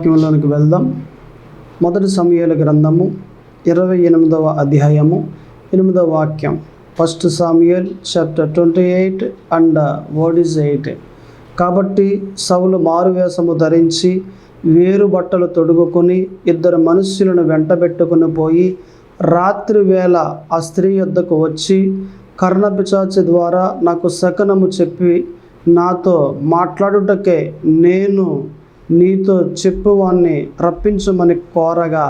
వాక్యంలోనికి వెళ్దాం. మొదటి సమయాల గ్రంథము ఇరవై ఎనిమిదవ అధ్యాయము ఎనిమిదవ వాక్యం. First Samuel chapter twenty eight and word eight కాబట్టి సవులు మారువేషము ధరించి వేరు బట్టలు తొడుగుకొని ఇద్దరు మనుష్యులను వెంటబెట్టుకుని పోయి రాత్రి వేళ ఆ స్త్రీ యొద్దకు వచ్చి కర్ణపిచాచి ద్వారా నాకు శకనము చెప్పి నాతో మాట్లాడుటకే నేను నీతో చెప్పువాన్ని రప్పించమని కోరగా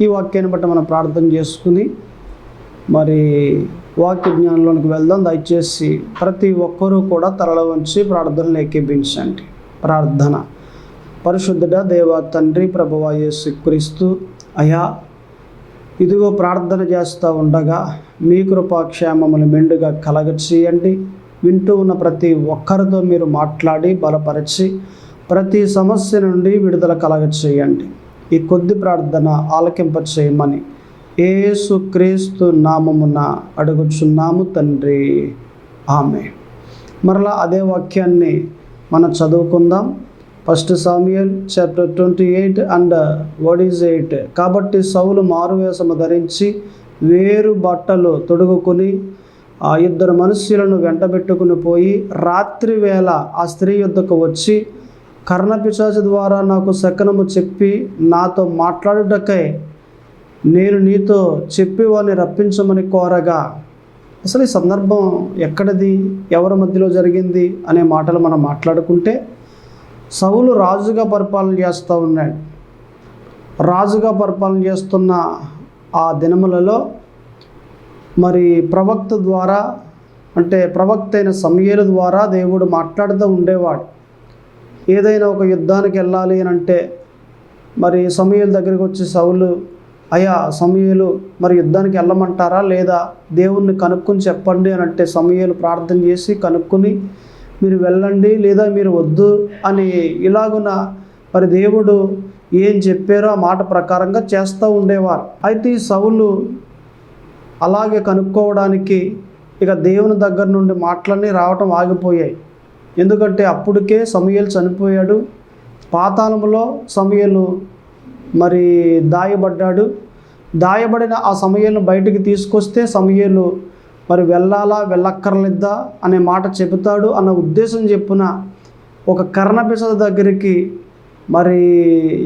ఈ వాక్యాన్ని బట్టి మనం ప్రార్థన చేసుకుని మరి వాక్య జ్ఞానంలోనికి వెళ్దాం. దయచేసి ప్రతి ఒక్కరూ కూడా తరల వంచి ప్రార్థనలు ఎక్కిపించండి ప్రార్థన. పరిశుద్ధుడ దేవ తండ్రి ప్రభువా యేసు క్రీస్తు అయా ఇదిగో ప్రార్థన చేస్తూ ఉండగా మీ కృపాక్షేమములు మెండుగా కలగ చేయండి వింటూ ఉన్న ప్రతి ఒక్కరితో మీరు మాట్లాడి బలపరిచి ప్రతి సమస్య నుండి విడుదల కలగ చేయండి ఈ కొద్ది ప్రార్థన ఆలకింప చేయమని ఏసు క్రీస్తు నామమున అడుగుచున్నాము తండ్రి. ఆమె మరలా అదే వాక్యాన్ని మనం చదువుకుందాం. First Samuel chapter twenty eight and word is eight కాబట్టి సౌలు మారువేషము ధరించి వేరు బట్టలు తొడుగుకొని ఆ ఇద్దరు మనుష్యులను వెంటబెట్టుకుని పోయి రాత్రి వేళ ఆ స్త్రీ యుద్ధకు వచ్చి కర్ణపిశాచ ద్వారా నాకు శకనము చెప్పి నాతో మాట్లాడుటకై నేను నీతో చెప్పి వాడిని రప్పించమని కోరగా అసలు ఈ సందర్భం ఎక్కడిది ఎవరి మధ్యలో జరిగింది అనే మాటలు మనం మాట్లాడుకుంటే సవులు రాజుగా పరిపాలన చేస్తూ ఉన్నాడు. రాజుగా పరిపాలన చేస్తున్న ఆ దినములలో మరి ప్రవక్త ద్వారా అంటే ప్రవక్త అయిన సమయల ద్వారా దేవుడు మాట్లాడుతూ ఉండేవాడు. ఏదైనా ఒక యుద్ధానికి వెళ్ళాలి అని అంటే మరి సమయల దగ్గరికి వచ్చి సౌలు అయ్యా సమయలు మరి యుద్ధానికి వెళ్ళమంటారా? లేదా దేవుణ్ణి కనుక్కొని చెప్పండి అని అంటే సమయలు ప్రార్థన చేసి కనుక్కొని మీరు వెళ్ళండి లేదా మీరు వద్దు అని ఇలాగున మరి దేవుడు ఏం చెప్పారో ఆ మాట ప్రకారంగా చేస్తూ ఉండేవారు. అయితే ఈ సౌలు అలాగే కనుక్కోవడానికి ఇక దేవుని దగ్గర నుండి మాటలన్నీ రావటం ఆగిపోయాయి. ఎందుకంటే అప్పటికే సమయలు చనిపోయాడు. పాతాళములో సమయలు మరి దాయబడ్డాడు. దాయబడిన ఆ సమయాలను బయటికి తీసుకొస్తే సమయలు మరి వెళ్ళాలా వెళ్ళక్కర్లేద్దా అనే మాట చెబుతాడు అన్న ఉద్దేశం చెప్పున ఒక కర్ణపిసద దగ్గరికి మరి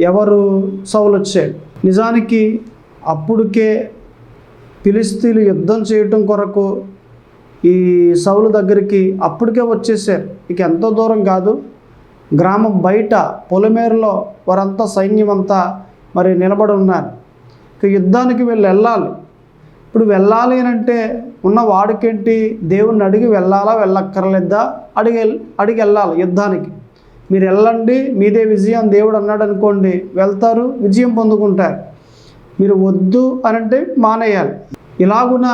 ఎవరు సౌలు వచ్చాడు నిజానికి అప్పుడుకే పిలిస్తీలు యుద్ధం చేయటం కొరకు ఈ సౌలు దగ్గరికి అప్పటికే వచ్చేసారు. ఇక ఎంతో దూరం కాదు. గ్రామం బయట పొలిమేరలో వారంతా సైన్యం అంతా మరి నిలబడి ఉన్నారు. ఇక యుద్ధానికి వీళ్ళు వెళ్ళాలి. ఇప్పుడు వెళ్ళాలి అని అంటే ఉన్న వాడికేంటి? దేవుణ్ణి అడిగి వెళ్ళాలా? వెళ్ళక్కర్లేదా? అడిగి అడిగి వెళ్ళాలి యుద్ధానికి. మీరు వెళ్ళండి మీదే విజయం దేవుడు అన్నాడు అనుకోండి వెళ్తారు విజయం పొందుకుంటారు. మీరు వద్దు అని అంటే మానేయాలి. ఇలాగున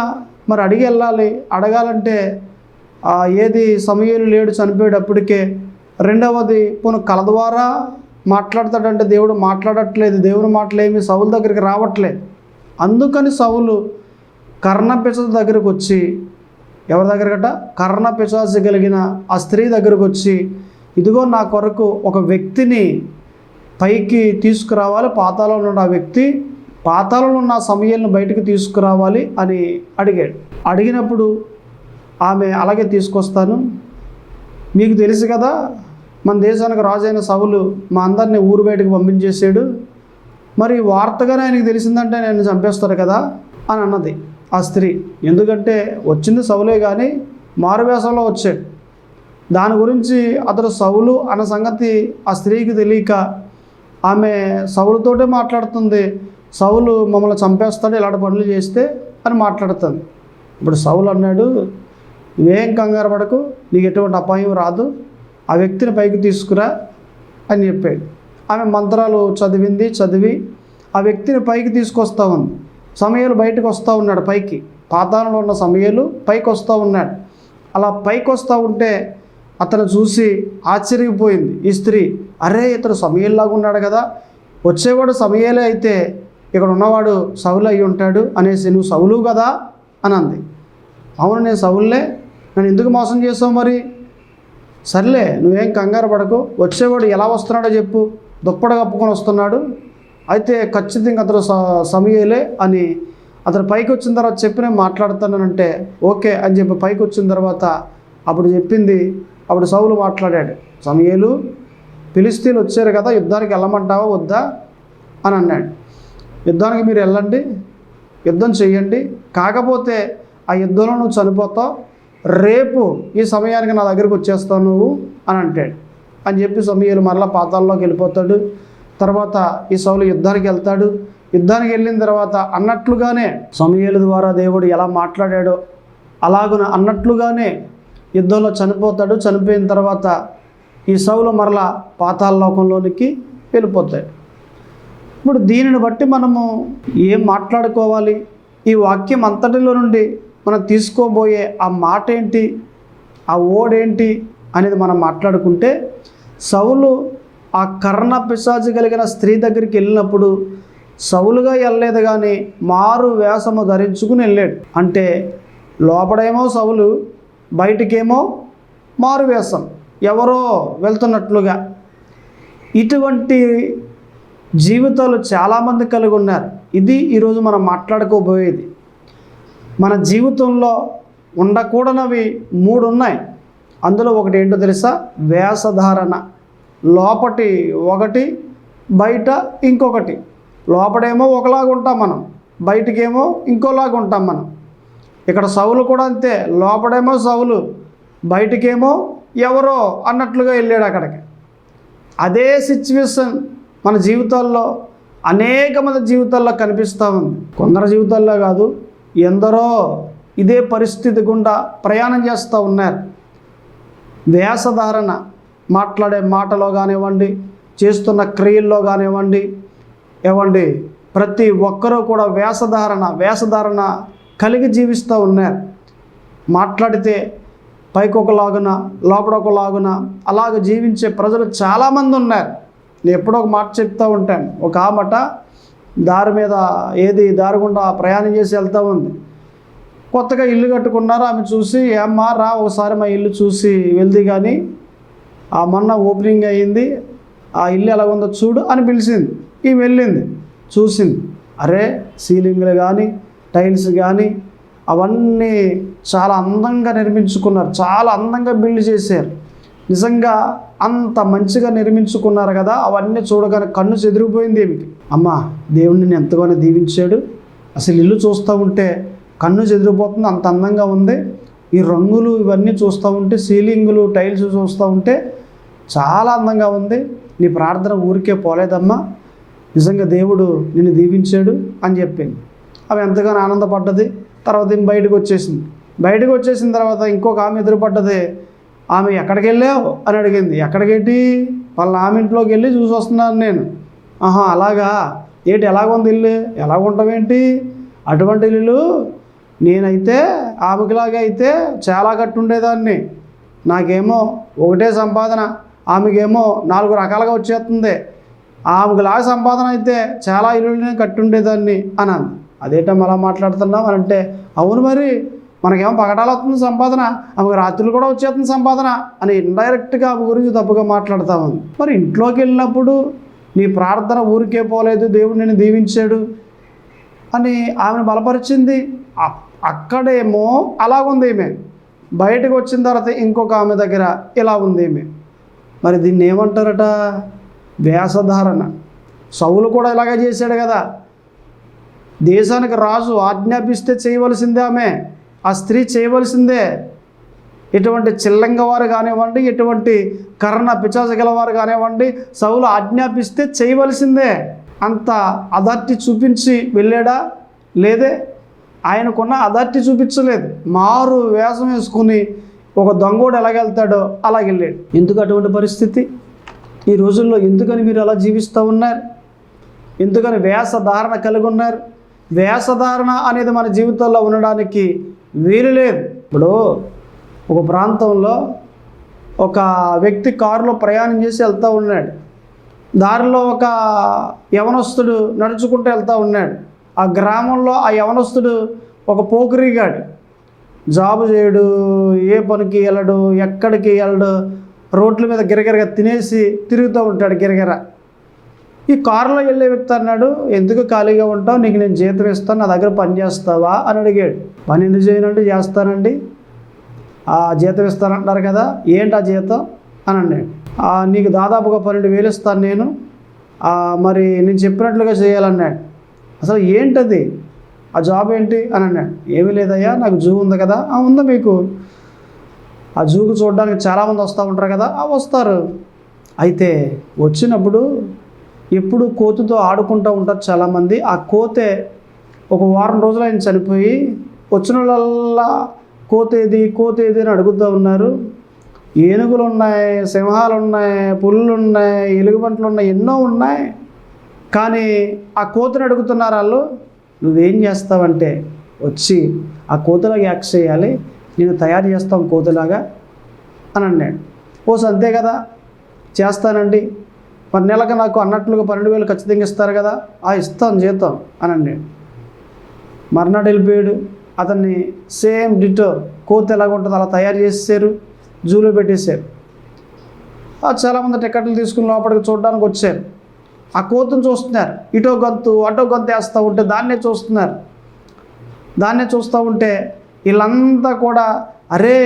మరి అడిగి వెళ్ళాలి. అడగాలంటే ఏది సమయాలు లేడు చనిపోయేటప్పటికే రెండవది పోను కల ద్వారా మాట్లాడతాడంటే దేవుడు మాట్లాడట్లేదు. దేవుని మాటలేమి సౌలు దగ్గరికి రావట్లేదు అందుకని సౌలు కర్ణ పిశాచ దగ్గరకు వచ్చి ఎవరి దగ్గరకట? కర్ణ పిశాచ కలిగిన ఆ స్త్రీ దగ్గరకు వచ్చి ఇదిగో నా కొరకు ఒక వ్యక్తిని పైకి తీసుకురావాలి. పాతాలో ఉన్న ఆ వ్యక్తి పాతాలలో ఉన్న సమయాలను బయటకు తీసుకురావాలి అని అడిగాడు. అడిగినప్పుడు ఆమె అలాగే తీసుకొస్తాను. మీకు తెలుసు కదా మన దేశానికి రాజైన సవులు మా అందరిని ఊరు బయటకు పంపించేసాడు మరి వార్తగానే ఆయనకు తెలిసిందంటే నేను చంపేస్తారు కదా అని అన్నది ఆ స్త్రీ. ఎందుకంటే వచ్చింది సవులే కానీ మారువేషంలో వచ్చాడు. దాని గురించి అతడు సవులు అన్న సంగతి ఆ స్త్రీకి తెలియక ఆమె సవులతోటే మాట్లాడుతుంది. సౌలు మమ్మల్ని చంపేస్తాడు ఇలాంటి పనులు చేస్తే అని మాట్లాడుతుంది ఇప్పుడు సౌలు అన్నాడు నువ్వేం కంగారు పడకు నీకు ఎటువంటి అపాయం రాదు ఆ వ్యక్తిని పైకి తీసుకురా అని చెప్పాడు. ఆమె మంత్రాలు చదివింది చదివి ఆ వ్యక్తిని పైకి తీసుకొస్తా ఉంది. సమయాలు బయటకు వస్తూ ఉన్నాడు పైకి. పాతాళంలో ఉన్న సమయాలు పైకి వస్తూ ఉన్నాడు. అలా పైకి వస్తూ ఉంటే అతను చూసి ఆశ్చర్యపోయింది. ఈ స్త్రీ అరే ఇతడు సమయంలాగా ఉన్నాడు కదా వచ్చేవాడు సమయాలే అయితే ఇక్కడ ఉన్నవాడు సౌలు అయి ఉంటాడు అనేసి నువ్వు సౌలు కదా? అని అంది. అవును నేను సౌలులే. నన్ను ఎందుకు మోసం చేసావు మరి? సర్లే నువ్వేం కంగారు పడకు. వచ్చేవాడు ఎలా వస్తున్నాడో చెప్పు. దుప్పడ కప్పుకొని వస్తున్నాడు. అయితే ఖచ్చితంగా అతను స- సమయలే అని అతను పైకి వచ్చిన తర్వాత చెప్పి నేను మాట్లాడుతానంటే ఓకే అని చెప్పి పైకి వచ్చిన తర్వాత అప్పుడు చెప్పింది అప్పుడు సౌలు మాట్లాడాడు. సమయలు ఫిలిస్తీన్లు వచ్చారు కదా యుద్ధానికి వెళ్ళమంటావా? వద్దా? అని అన్నాడు. యుద్ధానికి మీరు వెళ్ళండి యుద్ధం చెయ్యండి కాకపోతే ఆ యుద్ధంలో నువ్వు చనిపోతావు రేపు ఈ సమయానికి నా దగ్గరికి వచ్చేస్తావు నువ్వు అని అంటాడు. అని చెప్పి సమయాలు మరలా పాతాల్లోకి వెళ్ళిపోతాడు. తర్వాత ఈ సౌలు యుద్ధానికి వెళ్తాడు. యుద్ధానికి వెళ్ళిన తర్వాత అన్నట్లుగానే సమయాల ద్వారా దేవుడు ఎలా మాట్లాడాడో అలాగున అన్నట్లుగానే యుద్ధంలో చనిపోతాడు. చనిపోయిన తర్వాత ఈ సౌలు మరలా పాతాల లోకంలోనికి వెళ్ళిపోతాడు. ఇప్పుడు దీనిని బట్టి మనము ఏం మాట్లాడుకోవాలి? ఈ వాక్యం అంతటిలో నుండి మనం తీసుకోబోయే ఆ మాట ఏంటి? ఆ ఓడేంటి అనేది మనం మాట్లాడుకుంటే సౌలు ఆ కర్ణ పిశాచి కలిగిన స్త్రీ దగ్గరికి వెళ్ళినప్పుడు సౌలుగా వెళ్ళలేదు కానీ మారు వేషము ధరించుకుని వెళ్ళాడు. అంటే లోపడేమో సౌలు బయటికేమో మారు వేషం ఎవరో వెళ్తున్నట్లుగా. ఇటువంటి జీవితాలు చాలామంది కలిగి ఉన్నారు. ఇది ఈరోజు మనం మాట్లాడుకోబోయేది. మన జీవితంలో ఉండకూడనవి మూడు ఉన్నాయి. అందులో ఒకటి ఏంటో తెలుసా? వేషధారణ లోపటి ఒకటి బయట ఇంకొకటి. లోపడేమో ఒకలాగా ఉంటాం మనం. బయటికేమో ఇంకోలాగా ఉంటాం మనం. ఇక్కడ సవులు కూడా అంతే. లోపడేమో సవులు బయటికేమో ఎవరో అన్నట్లుగా వెళ్ళాడు అక్కడికి. అదే సిచ్యువేషన్ మన జీవితాల్లో అనేక మంది జీవితాల్లో కనిపిస్తూ ఉంది. కొందరు జీవితాల్లో కాదు ఎందరో ఇదే పరిస్థితి గుండా ప్రయాణం చేస్తూ ఉన్నారు. వేషధారణ మాట్లాడే మాటలో కానివ్వండి చేస్తున్న క్రియల్లో కానివ్వండి ఏవండి ప్రతి ఒక్కరూ కూడా వేషధారణ వేషధారణ కలిగి జీవిస్తూ ఉన్నారు. మాట్లాడితే పైకి ఒకలాగున లోపల ఒకలాగున అలాగ జీవించే ప్రజలు చాలామంది ఉన్నారు. నేను ఎప్పుడో ఒక మాట చెప్తూ ఉంటాను. ఒక ఆమట దారి మీద ఏది దారి గుండా ప్రయాణం చేసి వెళ్తూ ఉంది. కొత్తగా ఇల్లు కట్టుకున్నారు ఆమె చూసి ఏమ్మా రా ఒకసారి మా ఇల్లు చూసి వెళ్ది కానీ ఆ మొన్న ఓపెనింగ్ అయ్యింది ఆ ఇల్లు ఎలా ఉందో చూడు అని పిలిచింది. ఈ వెళ్ళింది. చూసింది. అరే సీలింగ్లు కానీ టైల్స్ కానీ అవన్నీ చాలా అందంగా నిర్మించుకున్నారు. చాలా అందంగా బిల్డ్ చేశారు. నిజంగా అంత మంచిగా నిర్మించుకున్నారు కదా అవన్నీ చూడగానే కన్ను చెదిరిపోయింది ఏమిటి? అమ్మా దేవుడిని నేను ఎంతగానో దీవించాడు. అసలు ఇల్లు చూస్తూ ఉంటే కన్ను చెదిరిపోతుంది అంత అందంగా ఉంది. ఈ రంగులు ఇవన్నీ చూస్తూ ఉంటే సీలింగులు టైల్స్ చూస్తూ ఉంటే చాలా అందంగా ఉంది. నీ ప్రార్థన ఊరికే పోలేదమ్మా. నిజంగా దేవుడు నిన్ను దీవించాడు అని చెప్పింది. ఆమె ఎంతగానో ఆనందపడ్డది. తర్వాత ఈమె బయటకు వచ్చేసింది? బయటకు వచ్చేసిన తర్వాత ఇంకొక ఆమె ఎదురుపడ్డది. ఆమె ఎక్కడికి వెళ్ళావు? అని అడిగింది. ఎక్కడికేంటి? వాళ్ళ ఆమె ఇంట్లోకి వెళ్ళి చూసి వస్తున్నాను నేను. ఆహా అలాగా? ఏంటి ఎలాగుంది ఇల్లు? ఎలాగుంటావేంటి? అటువంటి ఇల్లు నేనైతే ఆమెకిలాగా అయితే చాలా కట్టుండేదాన్ని. నాకేమో ఒకటే సంపాదన ఆమెకేమో నాలుగు రకాలుగా వచ్చేస్తుంది. ఆమెకులాగా సంపాదన అయితే చాలా ఇల్లుని కట్టుండేదాన్ని అని అంది అదేటమ్మా అలా మాట్లాడుతున్నాం అని అంటే అవును మరి మనకేమో పగటాలు వస్తుంది సంపాదన ఆమెకు రాత్రులు కూడా వచ్చేస్తుంది సంపాదన అని ఇండైరెక్ట్గా ఆమె గురించి తప్పుగా మాట్లాడుతా ఉంది. మరి ఇంట్లోకి వెళ్ళినప్పుడు నీ ప్రార్థన ఊరికే పోలేదు దేవుడు నేను దీవించాడు అని ఆమెను బలపరిచింది. అ- అక్కడేమో అలాగుంది ఈమె బయటకు వచ్చిన తర్వాత ఇంకొక ఆమె దగ్గర ఇలా ఉంది ఈమె మరి దీన్ని ఏమంటారట? వేషధారణ సౌలు కూడా ఇలాగే చేశాడు కదా. దేశానికి రాజు ఆజ్ఞాపిస్తే చేయవలసిందే ఆమె. ఆ స్త్రీ చేయవలసిందే. ఎటువంటి చిల్లంగ వారు కానివ్వండి ఎటువంటి కర్ణ పిచాస గలవారు కానివ్వండి సౌలు ఆజ్ఞాపిస్తే చేయవలసిందే. అంత అథార్టీ చూపించి వెళ్ళాడా? లేదే. ఆయనకున్న అథార్టీ చూపించలేదు. మారు వేషం వేసుకుని ఒక దొంగోడు ఎలాగెళ్తాడో అలాగెళ్ళాడు ఎందుకు అటువంటి పరిస్థితి? ఈ రోజుల్లో ఎందుకని మీరు అలా జీవిస్తూ ఉన్నారు? ఎందుకని వేషధారణ కలిగి ఉన్నారు? వేషధారణ అనేది మన జీవితంలో ఉండడానికి వీలు లేదు. ఇప్పుడు ఒక ప్రాంతంలో ఒక వ్యక్తి కారులో ప్రయాణం చేసి వెళ్తూ ఉన్నాడు. దారిలో ఒక యవనస్తుడు నడుచుకుంటూ వెళ్తూ ఉన్నాడు. ఆ గ్రామంలో ఆ యవనస్తుడు ఒక పోకిరిగాడు జాబు చేయడు ఏ పనికి వెళ్ళడు ఎక్కడికి వెళ్ళడు రోడ్ల మీద గిరగిరగా తినేసి తిరుగుతూ ఉంటాడు గిరగిర. ఈ కారులో వెళ్ళే వ్యక్తి అన్నాడు ఎందుకు ఖాళీగా ఉంటావు? నీకు నేను జీతం ఇస్తాను నా దగ్గర పని చేస్తావా? అని అడిగాడు. పని ఎందుకు చేయనంటే చేస్తానండి. ఆ జీతం ఇస్తానంటారు కదా ఏంటి ఆ జీతం? అని అన్నాడు. నీకు దాదాపుగా పన్నెండు వేలు ఇస్తాను నేను. మరి నేను చెప్పినట్లుగా చేయాలన్నాడు. అసలు ఏంటది? ఆ జాబ్ ఏంటి? అని అన్నాడు. ఏమీ లేదయ్యా నాకు జూ ఉంది కదా. "ఆ, ఉందా మీకు? ఆ జూకు చూడడానికి చాలామంది వస్తూ ఉంటారు కదా వస్తారు. అయితే వచ్చినప్పుడు ఎప్పుడు కోతితో ఆడుకుంటూ ఉంటారు చాలామంది. ఆ కోతే ఒక వారం రోజులు ఆయన చనిపోయి వచ్చిన వాళ్ళల్లా కోతేది కోతేది అని అడుగుతూ ఉన్నారు. ఏనుగులు ఉన్నాయి సింహాలు ఉన్నాయి పుల్లులు ఉన్నాయి ఎలుగుబంట్లు ఉన్నాయి ఎన్నో ఉన్నాయి. కానీ ఆ కోతను అడుగుతున్నారు వాళ్ళు నువ్వేం చేస్తావంటే వచ్చి ఆ కోతలాగా యాక్ట్ చేయాలి. నేను తయారు చేస్తాం కోతలాగా అని అన్నాడు. ఓ అంతే కదా చేస్తానండి. మరి నెలకు నాకు అన్నట్లుగా పన్నెండు వేలు ఖచ్చితంగా ఇస్తారు కదా ఆ ఇస్తాను జీతం అని అన్నాడు మర్నాడు వెళ్ళిపోయాడు. అతన్ని సేమ్ డిటో కోత ఎలాగ ఉంటుందో అలా తయారు చేసేసారు జూలో పెట్టేశారు. చాలామంది టికెట్లు తీసుకుని లోపలికి చూడడానికి వచ్చారు. ఆ కోతను చూస్తున్నారు. ఇటో గొంతు అటో గొంతు వేస్తూ ఉంటే దాన్నే చూస్తున్నారు. దాన్నే చూస్తూ ఉంటే వీళ్ళంతా కూడా అరే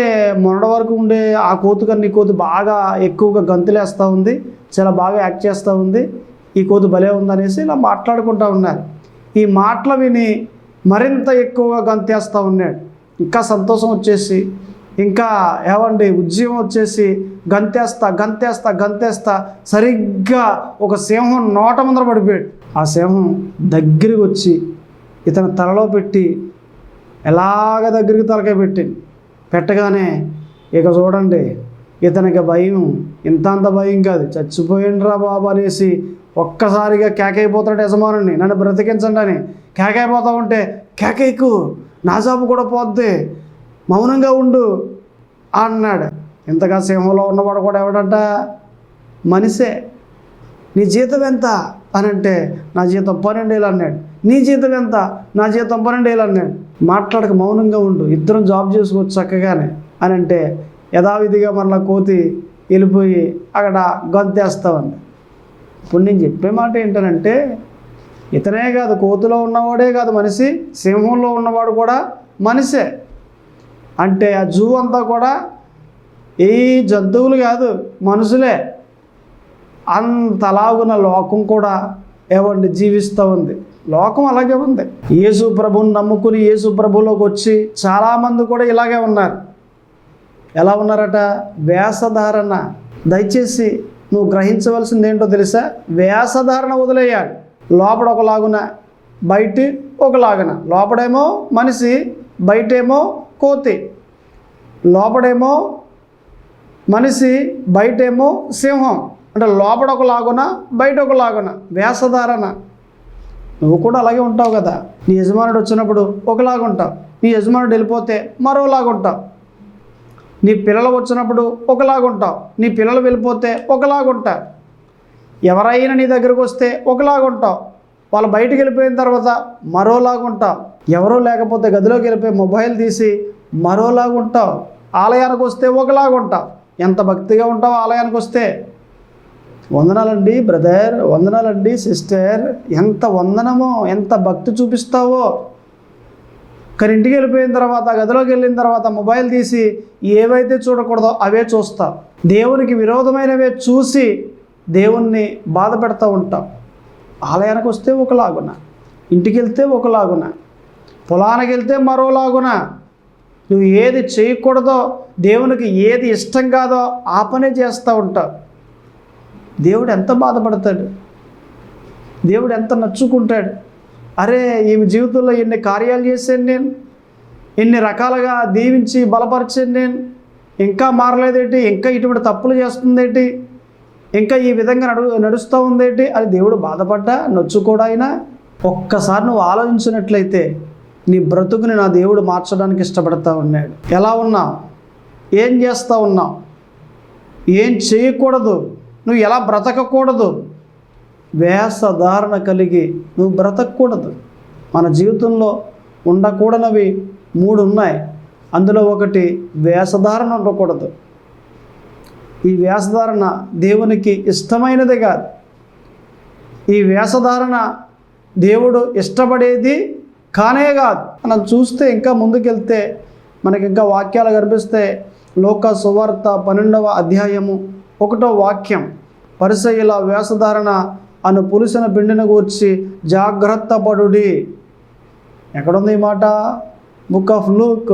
మొన్నటి వరకు ఉండే ఆ కోతు కన్నా ఈ కోతు బాగా ఎక్కువగా గంతులేస్తూ ఉంది చాలా బాగా యాక్ట్ చేస్తూ ఉంది ఈ కోతు భలే ఉందనేసి ఇలా మాట్లాడుకుంటూ ఉన్నారు. ఈ మాటలు విని మరింత ఎక్కువగా గంతేస్తూ ఉన్నాడు. ఇంకా సంతోషం వచ్చేసి ఇంకా ఏమండి ఉద్యమం వచ్చేసి గంతేస్తా గంతేస్తా గంతేస్తా సరిగ్గా ఒక సింహం నోట ముందర పడిపోయాడు. ఆ సింహం దగ్గరికి వచ్చి ఇతను తలలో పెట్టి ఎలాగ దగ్గరికి తలకాయ పెట్టింది. పెట్టగానే ఇక చూడండి ఇతనికి భయం. ఇంత అంత భయం కాదు. చచ్చిపోయిండ్రా బాబు అనేసి ఒక్కసారిగా కేకైపోతాడు యజమానుని నన్ను బ్రతికించండి అని కేకైపోతా ఉంటే కేకైకు నా జాబు కూడా పోద్ది మౌనంగా ఉండు అన్నాడు. ఇంతగా సింహంలో ఉన్నవాడు కూడా ఎవడంట? మనిషే. నీ జీతం ఎంత? అని అంటే నా జీతం పన్నెండేళ్ళు అన్నాడు. నీ జీతం ఎంత? నా జీతం పన్నెండేళ్ళు అన్నాడు. మాట్లాడక మౌనంగా ఉండు ఇద్దరం జాబ్ చేసుకోవచ్చు చక్కగానే అని అంటే యథావిధిగా మరలా కోతి వెళ్ళిపోయి అక్కడ గొంతేస్తామండి. ఇప్పుడు నేను చెప్పే మాట ఏంటనంటే ఇతనే కాదు కోతిలో ఉన్నవాడే కాదు మనిషి సింహంలో ఉన్నవాడు కూడా మనిషే. అంటే ఆ జూ అంతా కూడా ఈ జంతువులు కాదు మనుషులే. అంతలాగున లోకం కూడా ఏమండి జీవిస్తూ ఉంది. లోకం అలాగే ఉంది. యేసు ప్రభుని నమ్ముకుని యేసు ప్రభులోకి వచ్చి చాలామంది కూడా ఇలాగే ఉన్నారు. ఎలా ఉన్నారట? వేషధారణ దయచేసి నువ్వు గ్రహించవలసింది ఏంటో తెలుసా? వేషధారణ వదిలేయాలి. లోపల ఒకలాగున బయట ఒకలాగున లోపడేమో మనిషి బయటేమో కోతి. లోపడేమో మనిషి బయటేమో సింహం. అంటే లోపల ఒకలాగున బయట ఒకలాగున వేషధారణ నువ్వు కూడా అలాగే ఉంటావు కదా. నీ యజమానుడు వచ్చినప్పుడు ఒకలాగా ఉంటావు. నీ యజమానుడు వెళ్ళిపోతే మరోలాగా ఉంటావు. నీ పిల్లలు వచ్చినప్పుడు ఒకలాగా ఉంటావు. నీ పిల్లలు వెళ్ళిపోతే ఒకలాగా ఉంటావు. ఎవరైనా నీ దగ్గరకు వస్తే ఒకలాగా ఉంటావు. వాళ్ళు బయటికి వెళ్ళిపోయిన తర్వాత మరోలాగా ఉంటావు. ఎవరో లేకపోతే గదిలోకి వెళ్ళిపోయి మొబైల్ తీసి మరోలాగా ఉంటావు. ఆలయానికి వస్తే ఒకలాగా ఉంటావు. ఎంత భక్తిగా ఉంటావు ఆలయానికి వస్తే. వందనాలండి బ్రదర్. వందనాలండి సిస్టర్. ఎంత వందనమో ఎంత భక్తి చూపిస్తావో. కానీ ఇంటికి వెళ్ళిపోయిన తర్వాత గదిలోకి వెళ్ళిన తర్వాత మొబైల్ తీసి ఏవైతే చూడకూడదో అవే చూస్తాం. దేవునికి విరోధమైనవే చూసి దేవుణ్ణి బాధ పెడతా ఉంటాం. ఆలయానికి వస్తే ఒకలాగున ఇంటికి వెళ్తే ఒకలాగున పొలానికి వెళ్తే మరోలాగున. నువ్వు ఏది చేయకూడదో దేవునికి ఏది ఇష్టం కాదో ఆ పనే చేస్తూ ఉంటావు. దేవుడు ఎంత బాధపడతాడు? దేవుడు ఎంత నచ్చుకుంటాడు? అరే ఈమె జీవితంలో ఎన్ని కార్యాలు చేశాను నేను? ఎన్ని రకాలుగా దీవించి బలపరిచాను నేను? ఇంకా మారలేదేంటి? ఇంకా ఇటువంటి తప్పులు చేస్తుందేంటి? ఇంకా ఈ విధంగా నడు నడుస్తూ ఉందేంటి? అని దేవుడు బాధపడ్డా నొచ్చుకోడా ఒక్కసారి నువ్వు ఆలోచించినట్లయితే నీ బ్రతుకుని నా దేవుడు మార్చడానికి ఇష్టపడతా ఉన్నాడు. ఎలా ఉన్నావు? ఏం చేస్తూ ఉన్నావు? ఏం చేయకూడదు? నువ్వు ఎలా బ్రతకకూడదు? వేషధారణ కలిగి నువ్వు బ్రతకూడదు మన జీవితంలో ఉండకూడనవి మూడు ఉన్నాయి. అందులో ఒకటి వేషధారణ ఉండకూడదు. ఈ వేషధారణ దేవునికి ఇష్టమైనది కాదు. ఈ వేషధారణ దేవుడు ఇష్టపడేది కానే కాదు. మనం చూస్తే ఇంకా ముందుకెళ్తే మనకి ఇంకా వాక్యాలు కనిపిస్తే లోక సువార్త పన్నెండవ అధ్యాయము ఒకటో వాక్యం పరిసయుల వేషధారణ అను పులిసిన పిండిని గూర్చి జాగ్రత్త పడుడి ఎక్కడుంది ఈ మాట? Book of Luke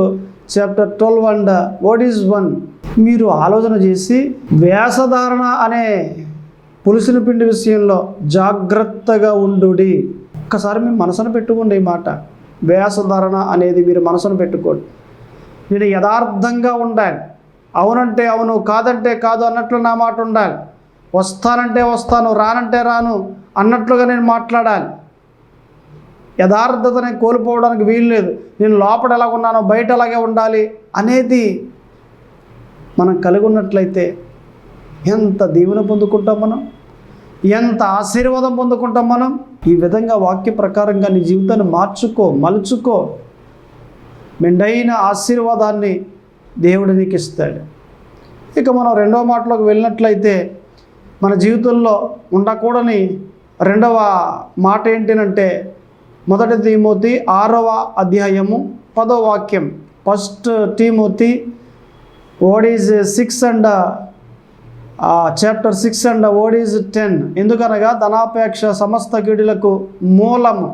chapter twelve and word is one? మీరు ఆలోచన చేసి వేషధారణ అనే పులిసిన పిండి విషయంలో జాగ్రత్తగా ఉండుడి. ఒక్కసారి మీ మనసును పెట్టుకోండి ఈ మాట. వేషధారణ అనేది మీరు మనసును పెట్టుకోండి. నేను యథార్థంగా ఉండాలి. అవునంటే అవును కాదంటే కాదు అన్నట్లు నా మాట ఉండాలి. వస్తానంటే వస్తాను రానంటే రాను అన్నట్లుగా నేను మాట్లాడాలి. యథార్థతని కోల్పోవడానికి వీలు లేదు. నేను లోపల ఎలా ఉన్నానో బయట అలాగే ఉండాలి అనేది మనం కలిగి ఉన్నట్లయితే ఎంత దీవెన పొందుకుంటాం మనం? ఎంత ఆశీర్వాదం పొందుకుంటాం మనం? ఈ విధంగా వాక్య ప్రకారంగా నీ జీవితాన్ని మార్చుకో మలుచుకో. మెండైన ఆశీర్వాదాన్ని దేవుడు నీకు ఇస్తాడు. ఇక మనం రెండవ మాటలోకి వెళ్ళినట్లయితే మన జీవితంలో ఉండకూడని రెండవ మాట ఏంటంటే మొదటి తీమోతి ఆరవ అధ్యాయము పదో వాక్యం. First Timothy word is six and chapter six and word is ten ఎందుకనగా ధనాపేక్ష సమస్త కీడులకు మూలము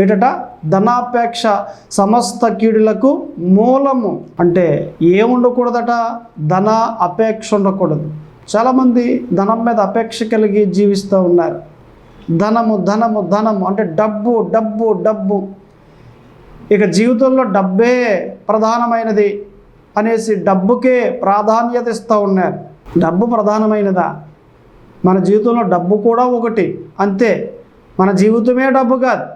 ఏటట? ధనాపేక్ష సమస్త కీడులకు మూలము. అంటే ఏముండకూడదట? ధన అపేక్ష ఉండకూడదు. చాలామంది ధనం మీద అపేక్ష కలిగి జీవిస్తూ ఉన్నారు. ధనము ధనము ధనము అంటే డబ్బు డబ్బు డబ్బు. ఇక జీవితంలో డబ్బే ప్రధానమైనది అనేసి డబ్బుకే ప్రాధాన్యత ఇస్తూ ఉన్నారు. డబ్బు ప్రధానమైనదా? మన జీవితంలో డబ్బు కూడా ఒకటి. అంతే. మన జీవితమే డబ్బు కాదు.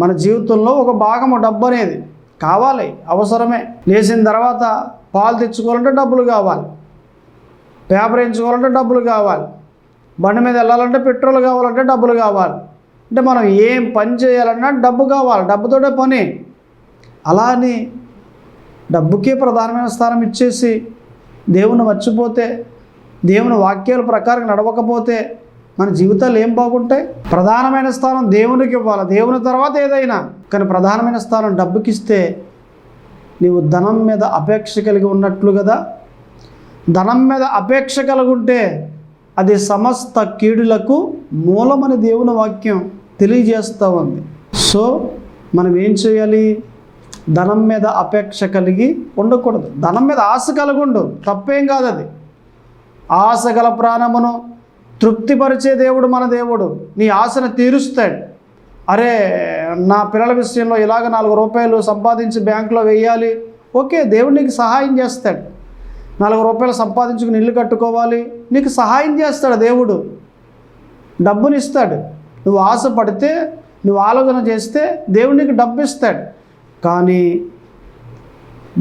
మన జీవితంలో ఒక భాగము డబ్బు అనేది కావాలి అవసరమే. లేచిన తర్వాత పాలు తెచ్చుకోవాలంటే డబ్బులు కావాలి. పేపర్ వేయించుకోవాలంటే డబ్బులు కావాలి. బండి మీద వెళ్ళాలంటే పెట్రోల్ కావాలంటే డబ్బులు కావాలి. అంటే మనం ఏం పని చేయాలన్నా డబ్బు కావాలి డబ్బుతోటే పని. అలా అని డబ్బుకే ప్రధానమైన స్థానం ఇచ్చేసి దేవుని మర్చిపోతే దేవుని వాక్యాల ప్రకారం నడవకపోతే మన జీవితాలు ఏం బాగుంటాయి? ప్రధానమైన స్థానం దేవునికి ఇవ్వాలి. దేవుని తర్వాత ఏదైనా. కానీ ప్రధానమైన స్థానం డబ్బుకి ఇస్తే నీవు ధనం మీద అపేక్ష కలిగి ఉన్నట్లు కదా? ధనం మీద అపేక్ష కలిగి ఉంటే అది సమస్త కీడులకు మూలమని దేవుని వాక్యం తెలియజేస్తూ ఉంది. సో మనం ఏం చేయాలి? ధనం మీద అపేక్ష కలిగి ఉండకూడదు. ధనం మీద ఆశ కలిగి ఉండు తప్పేం కాదు అది. ఆశ గల ప్రాణమును తృప్తిపరిచే దేవుడు మన దేవుడు. నీ ఆశను తీరుస్తాడు. అరే నా పిల్లల విషయంలో ఇలాగ నాలుగు రూపాయలు సంపాదించి బ్యాంకులో వెయ్యాలి ఓకే దేవుడు నీకు సహాయం చేస్తాడు. నాలుగు రూపాయలు సంపాదించుకుని ఇల్లు కట్టుకోవాలి. నీకు సహాయం చేస్తాడు దేవుడు. డబ్బునిస్తాడు. నువ్వు ఆశపడితే నువ్వు ఆలోచన చేస్తే దేవుడు నీకు డబ్బు ఇస్తాడు కానీ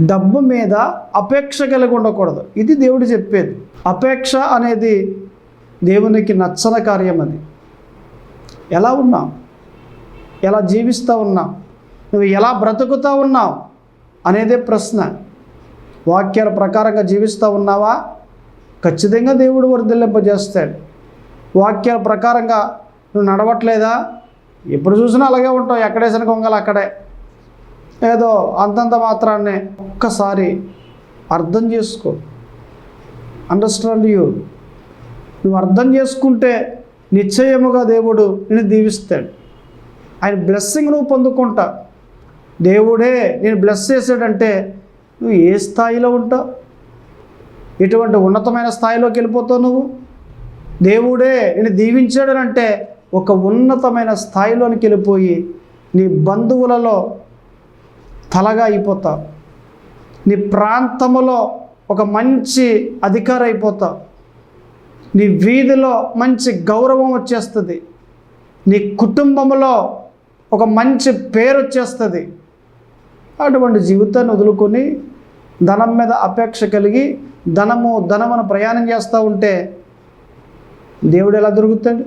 డబ్బు మీద అపేక్ష కలిగి ఉండకూడదు. ఇది దేవుడు చెప్పేది. అపేక్ష అనేది దేవునికి నచ్చన కార్యం అది. ఎలా ఉన్నావు? ఎలా జీవిస్తూ ఉన్నావు? నువ్వు ఎలా బ్రతుకుతూ ఉన్నావు? అనేదే ప్రశ్న. వాక్యాల ప్రకారంగా జీవిస్తూ ఉన్నావా? ఖచ్చితంగా దేవుడు వర్ధిల్లింపజేస్తాడు. వాక్యాల ప్రకారంగా నువ్వు నడవట్లేదా? ఎప్పుడు చూసినా అలాగే ఉంటావు. ఎక్కడేసిన కొంగలు అక్కడే. ఏదో అంతంత మాత్రాన్నే ఒక్కసారి అర్థం చేసుకో. అండర్స్టాండ్ యూ నువ్వు అర్థం చేసుకుంటే నిశ్చయముగా దేవుడు నేను దీవిస్తాడు. ఆయన బ్లెస్సింగ్ నువ్వు పొందుకుంటా. దేవుడే నేను బ్లెస్ చేశాడంటే నువ్వు ఏ స్థాయిలో ఉంటావు? ఎటువంటి ఉన్నతమైన స్థాయిలోకి వెళ్ళిపోతావు నువ్వు? దేవుడే నేను దీవించాడనంటే ఒక ఉన్నతమైన స్థాయిలోనికి వెళ్ళిపోయి నీ బంధువులలో తలగా అయిపోతావు. నీ ప్రాంతములో ఒక మంచి అధికారి అయిపోతావు. నీ వీధిలో మంచి గౌరవం వచ్చేస్తుంది. నీ కుటుంబంలో ఒక మంచి పేరు వచ్చేస్తుంది. అటువంటి జీవితాన్ని వదులుకొని ధనం మీద అపేక్ష కలిగి ధనము ధనమును ప్రయాణం చేస్తూ ఉంటే దేవుడు ఎలా దొరుకుతాడు?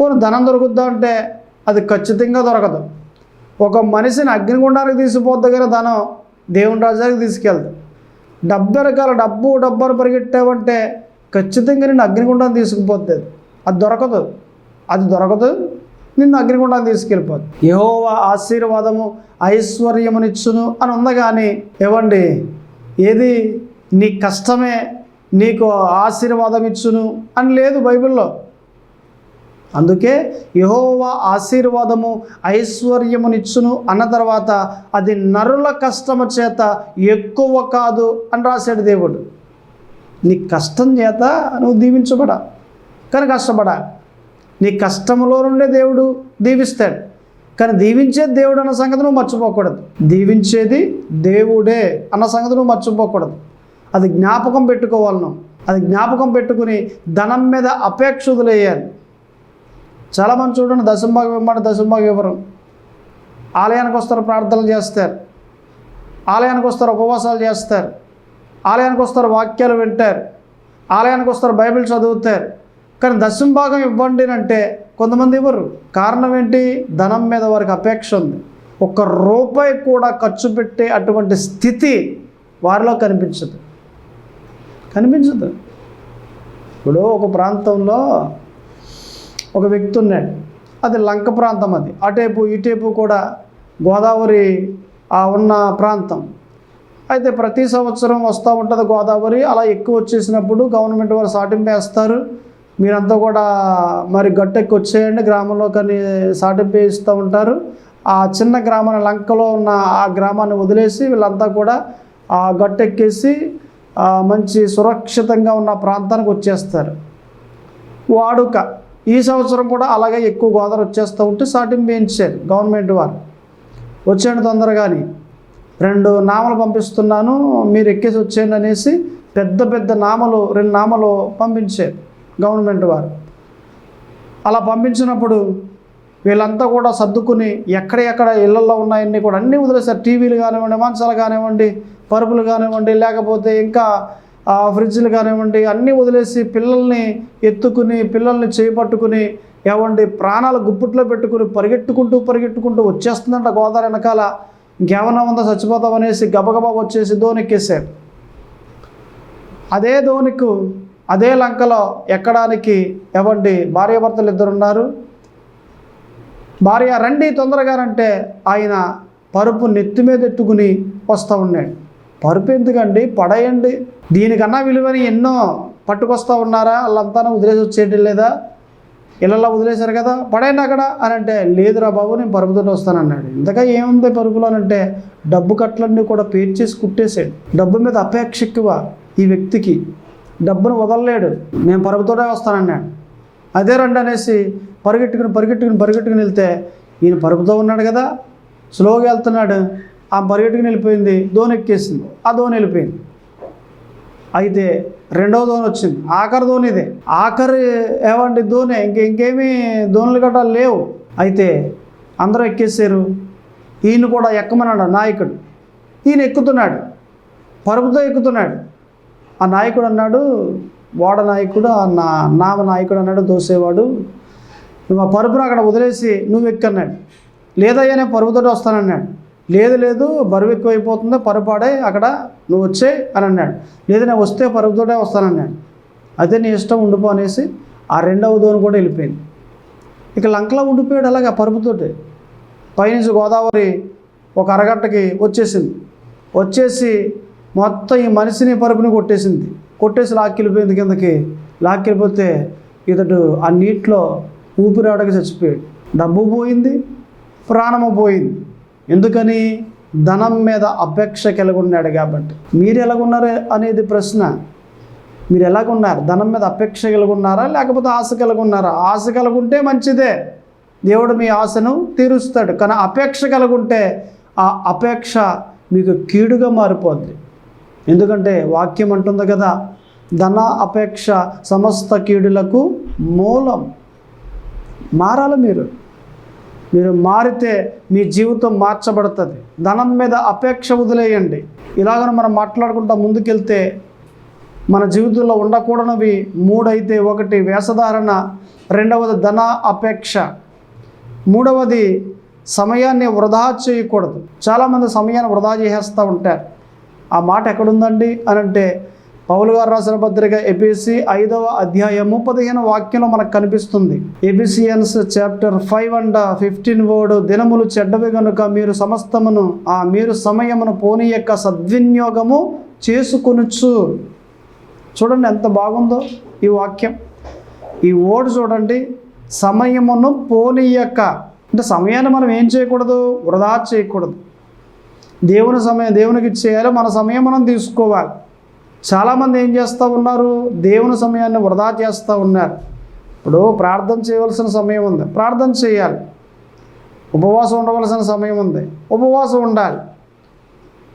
పోనీ ధనం దొరుకుద్దా అంటే అది ఖచ్చితంగా దొరకదు. ఒక మనిషిని అగ్నిగుండానికి తీసిపోద్ది కానీ ధనం దేవుని రాజ్యానికి తీసుకెళ్తాం. డబ్బు రకాల డబ్బు డబ్బును పరిగెట్టావంటే ఖచ్చితంగా నేను అగ్నిగుండం తీసుకుపోతుంది అది. దొరకదు. అది దొరకదు. నిన్ను అగ్నిగుండం తీసుకెళ్ళిపోదు యహోవ ఆశీర్వాదము ఐశ్వర్యమునిచ్చును అని ఉంది కానీ ఏవండి? ఏది? నీ కష్టమే నీకు ఆశీర్వాదం ఇచ్చును అని లేదు బైబిల్లో. అందుకే యహోవా ఆశీర్వాదము ఐశ్వర్యమునిచ్చును అన్న తర్వాత అది నరుల కష్టము చేత ఎక్కువ కాదు అని రాశాడు దేవుడు. నీ కష్టం చేత నువ్వు దీవించబడ కానీ కష్టపడా. నీ కష్టంలో నుండే దేవుడు దీవిస్తాడు. కానీ దీవించేది దేవుడు అన్న సంగతి నువ్వు మర్చిపోకూడదు. దీవించేది దేవుడే అన్న సంగతి నువ్వు మర్చిపోకూడదు. అది జ్ఞాపకం పెట్టుకోవాలి నువ్వు. అది జ్ఞాపకం పెట్టుకుని ధనం మీద అపేక్ష వదిలేయాలి. చాలామంది చూడండి దశంభాగం ఇవ్వమంటే దశంభాగం ఇవ్వరు ఆలయానికి వస్తారు ప్రార్థనలు చేస్తారు. ఆలయానికి వస్తారు ఉపవాసాలు చేస్తారు. ఆలయానికి వస్తారు వాక్యాలు వింటారు. ఆలయానికి వస్తారు బైబిల్ చదువుతారు. కానీ దశం భాగం ఇవ్వండి అంటే కొంతమంది ఇవ్వరు. కారణం ఏంటి? ధనం మీద వారికి అపేక్ష ఉంది. ఒక్క రూపాయి కూడా ఖర్చు పెట్టే అటువంటి స్థితి వారిలో కనిపించదు. కనిపించదు. ఇప్పుడు ఒక ప్రాంతంలో ఒక వ్యక్తి ఉన్నాడు. అది లంక ప్రాంతం అది. అటేపు ఇటేపు కూడా గోదావరి ఆ ఉన్న ప్రాంతం. అయితే ప్రతి సంవత్సరం వస్తూ ఉంటుంది గోదావరి. అలా ఎక్కువ వచ్చేసినప్పుడు గవర్నమెంట్ వారు సాటింపు వేస్తారు మీరంతా కూడా మరి గట్టెక్కి వచ్చేయండి. గ్రామంలో కానీ సాటింపు వేస్తూ ఉంటారు. ఆ చిన్న గ్రామాన్ని లంకలో ఉన్న ఆ గ్రామాన్ని వదిలేసి వీళ్ళంతా కూడా ఆ గట్టెక్కేసి మంచి సురక్షితంగా ఉన్న ప్రాంతానికి వచ్చేస్తారు. వాడుక. ఈ సంవత్సరం కూడా అలాగే ఎక్కువ గోదావరి వచ్చేస్తూ ఉంటే సాటింపు వేయించారు గవర్నమెంట్ వారు. వచ్చేయండి తొందరగాని. రెండు నామలు పంపిస్తున్నాను మీరు ఎక్కేసి వచ్చేయండి అనేసి పెద్ద పెద్ద నామలు రెండు నామలు పంపించారు గవర్నమెంట్ వారు. అలా పంపించినప్పుడు వీళ్ళంతా కూడా సర్దుకుని ఎక్కడెక్కడ ఇళ్ళలో ఉన్నాయన్నీ కూడా అన్నీ వదిలేశారు. టీవీలు కానివ్వండి మంచాలు కానివ్వండి పరుపులు కానివ్వండి లేకపోతే ఇంకా ఫ్రిడ్జ్లు కానివ్వండి అన్నీ వదిలేసి పిల్లల్ని ఎత్తుకుని పిల్లల్ని చేపట్టుకుని ఏమండి ప్రాణాలు గుప్పుట్లో పెట్టుకుని పరిగెట్టుకుంటూ పరిగెట్టుకుంటూ వచ్చేస్తుందంట గోదావరి వెనకాల. ఇంకేమన్నా ఉందో చచ్చిపోతాం అనేసి గబగబా వచ్చేసి దోనెక్కేశారు అదే దోనికి అదే లంకలో ఎక్కడానికి ఎవండి భార్యాభర్తలు ఇద్దరు ఉన్నారు భార్య రండి తొందరగానంటే ఆయన పరుపు నెత్తి మీద ఎట్టుకుని వస్తూ ఉన్నాడు. పరుపు ఎందుకండి? పడేయండి. దీనికన్నా విలువని ఎన్నో పట్టుకొస్తూ ఉన్నారా? వాళ్ళంతా వదిలేసి వచ్చేయటం లేదా? ఇళ్ళల్లో వదిలేశారు కదా పడేయండి అక్కడ అని అంటే లేదురా బాబు నేను పరుపుతోటి వస్తానన్నాడు. ఇంతగా ఏముంది పరుపులో అంటే డబ్బు కట్లన్నీ కూడా పేర్చేసి కుట్టేశాడు. డబ్బు మీద అపేక్ష ఎక్కువ ఈ వ్యక్తికి. డబ్బును వదలలేడు. నేను పరుగుతోనే వస్తానన్నాడు. అదే రండి అనేసి పరిగెట్టుకుని పరిగెట్టుకుని పరిగెట్టుకుని వెళ్తే ఈయన పరుపుతో ఉన్నాడు కదా స్లోగా వెళ్తున్నాడు. ఆ పరిగెట్టుకుని వెళ్ళిపోయింది దోణి ఎక్కేసింది ఆ దోణి వెళ్ళిపోయింది. అయితే రెండవ దోణి వచ్చింది. ఆఖరి ధోని ఇదే. ఆఖరి ఏమండి ధోని ఇంక ఇంకేమీ దోణులు గట్రా లేవు. అయితే అందరూ ఎక్కేసారు ఈయన కూడా ఎక్కమన్నాడు నాయకుడు. ఈయన ఎక్కుతున్నాడు. పరుగుతో ఎక్కుతున్నాడు. ఆ నాయకుడు అన్నాడు వాడ నాయకుడు ఆ నా నామ నాయకుడు అన్నాడు దోసేవాడు నువ్వు ఆ పరుపును అక్కడ వదిలేసి నువ్వు ఎక్కన్నాడు. లేదయ్యా నేను పరుగుతోటి వస్తానన్నాడు. లేదు లేదు బరువు ఎక్కువైపోతుంది పరుపాడే అక్కడ నువ్వు వచ్చే అని అన్నాడు. లేదు నేను వస్తే పరుగుతోటే వస్తానన్నాడు అయితే నీ ఇష్టం ఉండిపో అనేసి ఆ రెండవ దోని కూడా వెళ్ళిపోయింది. ఇక లంకలో ఉండిపోయాడు అలాగే పరుపుతోటి. పైనుంచి గోదావరి ఒక అరగంటకి వచ్చేసింది. వచ్చేసి మొత్తం ఈ మనిషిని పరుపుని కొట్టేసింది. కొట్టేసి లాక్కెళ్ళిపోయింది కిందకి. లాక్కెళ్ళిపోతే ఇతడు ఆ నీటిలో ఊపిరాడక చచ్చిపోయాడు. డబ్బు పోయింది ప్రాణము పోయింది. ఎందుకని ధనం మీద అపేక్ష కలిగి ఉన్నాడు కాబట్టి. మీరు ఎలాగున్నారు అనేది ప్రశ్న. మీరు ఎలాగున్నారు? ధనం మీద అపేక్ష కలిగి ఉన్నారా లేకపోతే ఆశ కలిగి ఉన్నారా ఆశ కలిగి ఉంటే మంచిదే. దేవుడు మీ ఆశను తీరుస్తాడు. కానీ అపేక్ష కలిగి ఉంటే ఆ అపేక్ష మీకు కీడుగా మారిపోద్ది. ఎందుకంటే వాక్యం అంటుంది కదా ధన అపేక్ష సమస్త కీడులకు మూలం. మారాలి మీరు. మీరు మారితే మీ జీవితం మార్చబడుతుంది. ధనం మీద అపేక్ష వదిలేయండి. ఇలాగ మనం మాట్లాడుకుంటా ముందుకెళ్తే మన జీవితంలో ఉండకూడనివి మూడైతే ఒకటి వేషధారణ రెండవది ధన అపేక్ష మూడవది సమయాన్ని వృధా చేయకూడదు. చాలామంది సమయాన్ని వృధా చేసేస్తూ ఉంటారు. ఆ మాట ఎక్కడుందండి? అని అంటే పౌలు గారు రాసిన పత్రిక ఎపిసి ఐదవ అధ్యాయము పదిహేను వాక్యంలో మనకు కనిపిస్తుంది. Ephesians chapter five and fifteen word దినములు చెడ్డవి గనుక మీరు సమస్తమును ఆ మీరు సమయమును పోనీ యొక్క సద్వినియోగము చేసుకొనుచు. చూడండి ఎంత బాగుందో ఈ వాక్యం. ఈ ఓడు చూడండి సమయమును పోనీయక అంటే సమయాన్ని మనం ఏం చేయకూడదు? వృధా చేయకూడదు. దేవుని సమయం దేవునికి ఇచ్చేయాలి మన సమయం మనం తీసుకోవాలి. చాలామంది ఏం చేస్తూ ఉన్నారు? దేవుని సమయాన్ని వృధా చేస్తూ ఉన్నారు. ఇప్పుడు ప్రార్థన చేయవలసిన సమయం ఉంది. ప్రార్థన చేయాలి. ఉపవాసం ఉండవలసిన సమయం ఉంది. ఉపవాసం ఉండాలి.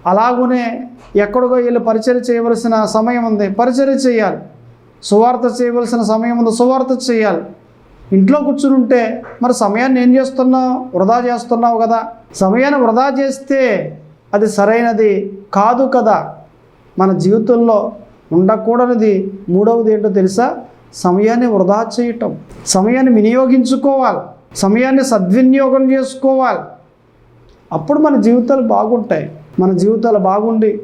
అలాగనే ఎక్కడికో వెళ్ళి పరిచయం చేయవలసిన సమయం ఉంది. పరిచయం చేయాలి. సువార్త చేయవలసిన సమయం ఉంది. సువార్త చేయాలి. ఇంట్లో కూర్చుని ఉంటే మరి సమయాన్ని ఏం చేస్తున్నావు? వృధా చేస్తున్నావు కదా. సమయాన్ని వృధా చేస్తే అది సరైనది కాదు కదా. మన జీవితంలో ఉండకూడనిది మూడవది ఏంటో తెలుసా? సమయాన్ని వృధా చేయటం. సమయాన్ని వినియోగించుకోవాలి. సమయాన్ని సద్వినియోగం చేసుకోవాలి. అప్పుడు మన జీవితాలు బాగుంటాయి. మన జీవితాలు బాగుండి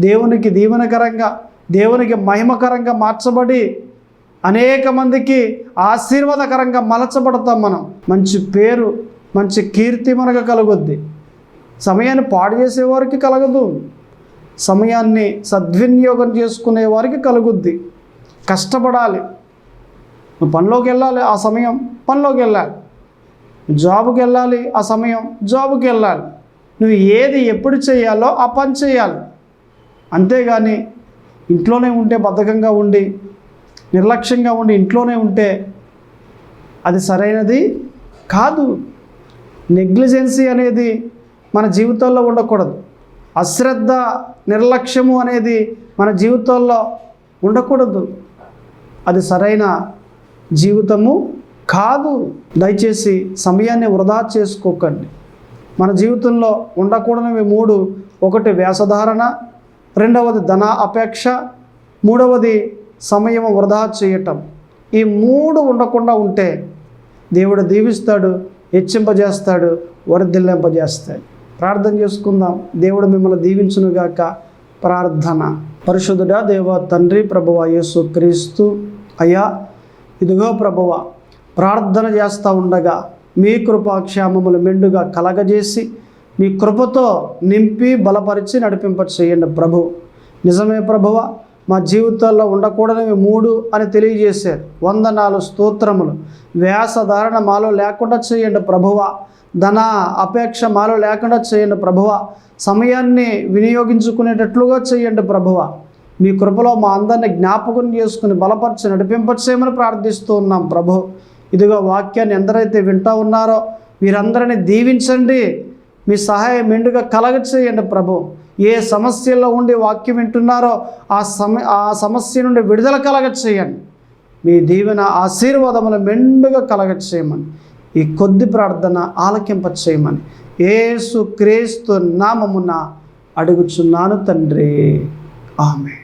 దేవునికి దీవెనకరంగా దేవునికి మహిమకరంగా మార్చబడి అనేక మందికి ఆశీర్వాదకరంగా మలచబడతాం మనం. మంచి పేరు మంచి కీర్తి మనకు కలుగుద్ది. సమయాన్ని పాడు చేసేవారికి కలగదు. సమయాన్ని సద్వినియోగం చేసుకునే వారికి కలుగుద్ది. కష్టపడాలి. నువ్వు పనిలోకి వెళ్ళాలి ఆ సమయం పనిలోకి వెళ్ళాలి. జాబుకి వెళ్ళాలి ఆ సమయం జాబుకి వెళ్ళాలి. నువ్వు ఏది ఎప్పుడు చేయాలో ఆ పని చేయాలి. అంతేగాని ఇంట్లోనే ఉంటే బద్ధకంగా ఉండి నిర్లక్ష్యంగా ఉండి ఇంట్లోనే ఉంటే అది సరైనది కాదు. నెగ్లిజెన్సీ అనేది మన జీవితంలో ఉండకూడదు. అశ్రద్ధ నిర్లక్ష్యము అనేది మన జీవితంలో ఉండకూడదు. అది సరైన జీవితము కాదు. దయచేసి సమయాన్ని వృధా చేసుకోకండి. మన జీవితంలో ఉండకూడనివి మూడు. ఒకటి వేషధారణ రెండవది ధన అపేక్ష మూడవది సమయం వృధా చేయటం. ఈ మూడు ఉండకుండా ఉంటే దేవుడు దీవిస్తాడు హెచ్చింపజేస్తాడు వర్ధిల్లింపజేస్తాడు ప్రార్థన చేసుకుందాం. దేవుడు మిమ్మల్ని దీవించునుగాక. ప్రార్థన. పరిశుద్ధుడా దేవ తండ్రి ప్రభువ యేసు క్రీస్తు. అయ్యా ఇదిగో ప్రభువ ప్రార్థన చేస్తూ ఉండగా మీ కృపాక్షేమములు మెండుగా కలగజేసి మీ కృపతో నింపి బలపరిచి నడిపింప చేయండి ప్రభు. నిజమే ప్రభువ మా జీవితాల్లో ఉండకూడనివి మూడు అని తెలియజేశారు వంద నాలుగు స్తోత్రములు వ్యాసధారణ మాలో లేకుండా చేయండి ప్రభువ. ధన అపేక్ష మాలో లేకుండా చేయండి ప్రభువ. సమయాన్ని వినియోగించుకునేటట్లుగా చేయండి ప్రభువ. మీ కృపలో మా అందరిని జ్ఞాపకం చేసుకుని బలపరిచి నడిపింపచేయమని ప్రార్థిస్తూ ఉన్నాం ప్రభు. ఇదిగో వాక్యాన్ని ఎందరైతే వింటూ ఉన్నారో వీరందరిని దీవించండి. మీ సహాయం మెండుగా కలగ చేయండి ప్రభు. ఏ సమస్యల్లో ఉండి వాక్యం వింటున్నారో ఆ సమ ఆ సమస్య నుండి విడుదల కలగ చేయండి మీ దీవెన ఆశీర్వాదములు మెండుగా కలగ చేయమని ఈ కొద్ది ప్రార్థన ఆలకింప చేయమని ఏసు క్రీస్తు నామమున అడుగుచున్నాను తండ్రి. ఆమె